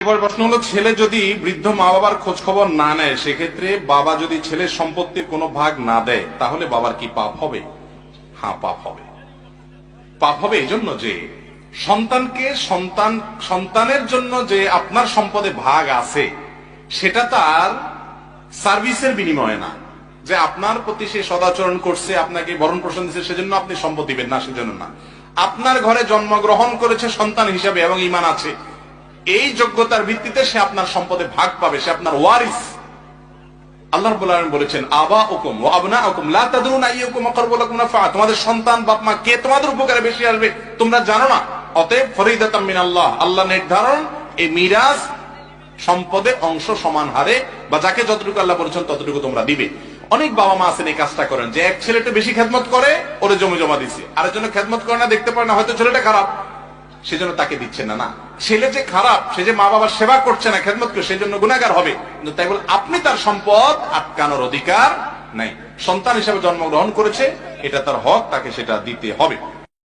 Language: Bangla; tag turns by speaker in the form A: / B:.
A: এবার প্রশ্ন হলো, ছেলে যদি বৃদ্ধ মা বাবার খোঁজ খবর না নেয়, সেক্ষেত্রে বাবা যদি ছেলের সম্পত্তির কোনো ভাগ না দেয়, তাহলে বাবার কি পাপ হবে? হ্যাঁ পাপ হবে। পাপ হবে এই জন্য যে সন্তানকে সন্তান, সন্তানের জন্য যে আপনার সম্পদে ভাগ আছে, সেটা তার সার্ভিসের বিনিময়ে না। যে আপনার প্রতি সে সদাচরণ করছে, আপনাকে বরণ পোষণ দিচ্ছে, সেজন্য আপনি সম্পদ দিবেন না, সেজন্য না। আপনার ঘরে জন্মগ্রহণ করেছে সন্তান হিসাবে এবং ইমান আছে। এই যোগ্যতার ভিত্তিতে সে আপনার সম্পদে ভাগ পাবে, সে আপনার ওয়ারিস। আল্লাহ বলেছেন আবা হুকুম ও আবনা নাফা তোমাদের সন্তান, বাপ মা কে তোমাদের উপকারে বেশি আসবে, তোমরা জানো না। অতএব ফরিদাতাম মিনাল্লাহ, আল্লাহ নির্ধারণ এই মিরাজ সম্পদে অংশ সমান হারে, বা যাকে যতটুকু আল্লাহ বলেছেন ততটুকু তোমরা দিবে। অনেক বাবা মা আছেন এই কাজটা করেন, যে এক ছেলেটা বেশি খেদমত করে, ওরে জমি জমা দিছে। আরেকজনে খেদমত করে না, দেখতে পারে না, হয়তো ছেলেটা খারাপ। সেজন্য তাকে দিচ্ছে না। না, ছেলে যে খারাপ, সে যে মা বাবার সেবা করছে না, খেদমত করে, সেজন্য গুণাগার হবে। কিন্তু তাই বলে, আপনি তার সম্পদ আটকানোর অধিকার নাই। সন্তান হিসেবে জন্মগ্রহণ করেছে, এটা তার হক, তাকে সেটা দিতে হবে।